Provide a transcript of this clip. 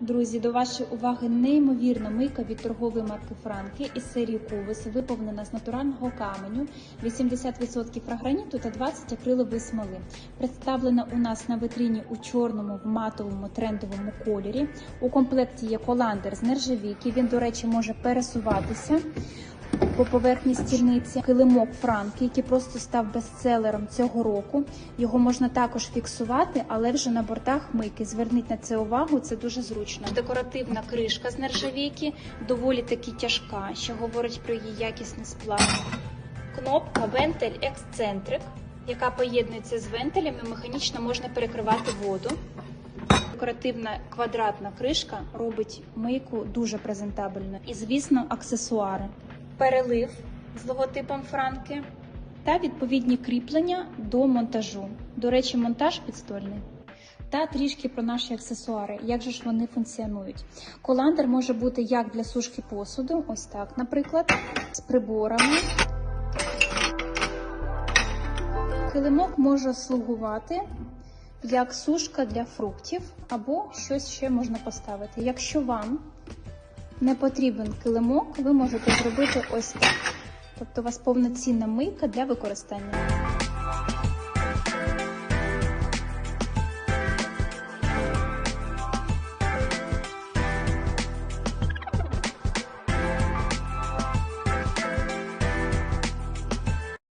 Друзі, до вашої уваги неймовірна мийка від торгової марки Франки із серії Кувис, виповнена з натурального каменю, 80% фраграніту та 20 акрилової смоли. Представлена у нас на витріні у чорному в матовому трендовому кольорі. У комплекті є коландер з нержавійки. Він, до речі, може пересуватися по поверхні стільниці. Килимок Франки, який просто став бестселером цього року. Його можна також фіксувати, але вже на бортах мийки. Зверніть на це увагу, це дуже зручно. Декоративна кришка з нержавійки, доволі таки тяжка, що говорить про її якісний сплав. Кнопка вентиль ексцентрик, яка поєднується з вентилем механічно можна перекривати воду. Декоративна квадратна кришка робить мийку дуже презентабельно. І, звісно, аксесуари. Перелив з логотипом Франки та відповідні кріплення до монтажу. До речі, монтаж підстольний. Та трішки про наші аксесуари, як же ж вони функціонують. Коландер може бути як для сушки посуду, ось так, наприклад, з приборами. Килимок може слугувати як сушка для фруктів або щось ще можна поставити. Якщо вам не потрібен килимок, ви можете зробити ось так. Тобто у вас повноцінна мийка для використання.